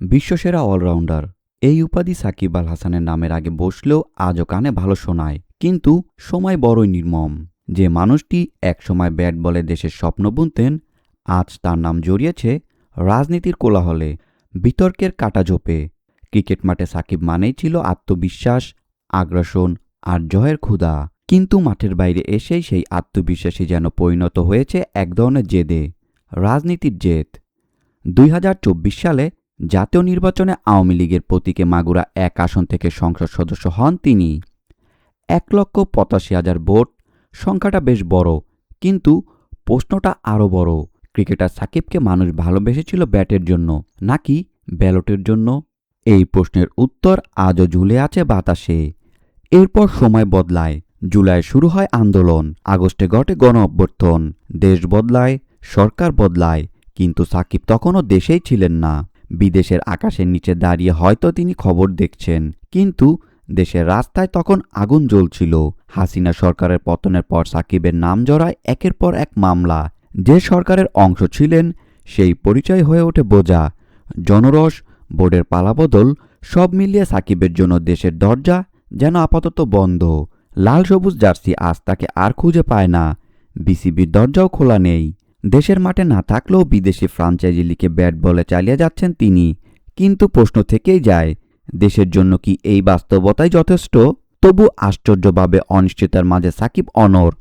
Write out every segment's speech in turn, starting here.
বিশ্বসেরা allrounder. এই উপাধি সাকিব আল হাসানের নামের আগে বসলেও আজও কানে ভালো শোনায়, কিন্তু সময় বড়ই নির্মম। যে মানুষটি একসময় ব্যাট বলে দেশের স্বপ্ন বুনতেন, আজ তার নাম জড়িয়েছে রাজনীতির কোলাহলে, বিতর্কের কাটাঝোপে ক্রিকেট মাঠে সাকিব মানেই ছিল আত্মবিশ্বাস, আগ্রাসন আর জয়ের ক্ষুধা। কিন্তু মাঠের বাইরে এসেই সেই আত্মবিশ্বাসী যেন পরিণত হয়েছে এক ধরনের জেদে, রাজনীতির জেদ। দুই হাজার চব্বিশ সালে জাতীয় নির্বাচনে আওয়ামী লীগের প্রতীকে মাগুরা এক আসন থেকে সংসদ সদস্য হন তিনি। এক লক্ষ পঁচাশি হাজার ভোট, সংখ্যাটা বেশ বড়, কিন্তু প্রশ্নটা আরও বড়, ক্রিকেটার সাকিবকে মানুষ ভালোবেসেছিল ব্যাটের জন্য নাকি ব্যালটের জন্য? এই প্রশ্নের উত্তর আজও ঝুলে আছে বাতাসে। এরপর সময় বদলায়, জুলাই শুরু হয় আন্দোলন, আগস্টে ঘটে গণ অভ্যর্থন, দেশ বদলায়, সরকার বদলায়, কিন্তু সাকিব তখনও দেশেই ছিলেন না। বিদেশের আকাশের নিচে দাঁড়িয়ে হয়তো তিনি খবর দেখছেন। কিন্তু দেশের রাস্তায় তখন আগুন জ্বলছিল। হাসিনা সরকারের পতনের পর সাকিবের নাম জড়ায় একের পর এক মামলা। যে সরকারের অংশ ছিলেন, সেই পরিচয় হয়ে ওঠে বোঝা। জনরস, বোর্ডের পালাবদল, সব মিলিয়ে সাকিবের জন্য দেশের দরজা যেন আপাতত বন্ধ। লাল সবুজ জার্সি আজ তাকে আর খুঁজে পায় না। বিসিবির দরজাও খোলা নেই। দেশের মাঠে না থাকলেও বিদেশি ফ্রাঞ্চাইজি লিগে ব্যাট বলে চালিয়ে যাচ্ছেন তিনি। কিন্তু প্রশ্ন থেকেই যায়, দেশের জন্য কি এই বাস্তবতাই যথেষ্ট? তবু আশ্চর্যভাবে অনিশ্চিতার মাঝে সাকিব অনর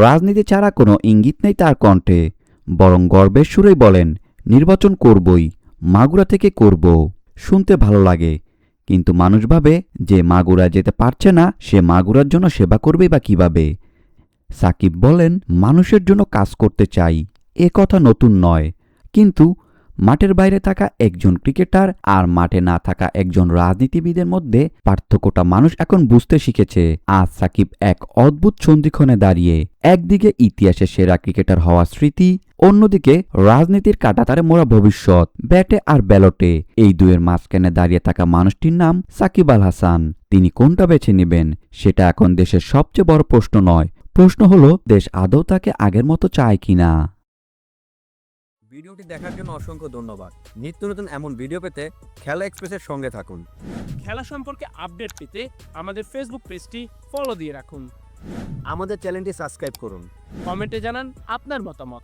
রাজনীতি ছাড়া কোনো ইঙ্গিত নেই তার কণ্ঠে। বরং গর্বের সুরেই বলেন, নির্বাচন করবই, মাগুরা থেকে করব। শুনতে ভালো লাগে। কিন্তু মানুষ ভাবে, যে মাগুরা যেতে পারছে না, সে মাগুরার জন্য সেবা করবে বা কীভাবে? সাকিব বলেন, মানুষের জন্য কাজ করতে চাই। এ কথা নতুন নয়। কিন্তু মাঠের বাইরে থাকা একজন ক্রিকেটার আর মাঠে না থাকা একজন রাজনীতিবিদের মধ্যে পার্থক্যটা মানুষ এখন বুঝতে শিখেছে। আজ সাকিব এক অদ্ভুত সন্ধিক্ষণে দাঁড়িয়ে একদিকে ইতিহাসের সেরা ক্রিকেটার হওয়া স্মৃতি, অন্যদিকে রাজনীতির কাটাতারে মোড়া ভবিষ্যৎ, ব্যাটে আর ব্যালটে। এই দুয়ের মাঝখানে দাঁড়িয়ে থাকা মানুষটির নাম সাকিব আল হাসান। তিনি কোনটা বেছে নেবেন, সেটা এখন দেশের সবচেয়ে বড় প্রশ্ন নয়। প্রশ্ন হলো, দেশ আদৌ তাকে আগের মতো চায় কিনা? ভিডিওটি দেখার জন্য অসংখ্য ধন্যবাদ। নিত্য নতুন এমন ভিডিও পেতে খেলা এক্সপ্রেসের সঙ্গে থাকুন। খেলা সম্পর্কে আপডেট পেতে আমাদের ফেসবুক পেজটি ফলো দিয়ে রাখুন। আমাদের চ্যানেলটি সাবস্ক্রাইব করুন। কমেন্টে জানান আপনার মতামত।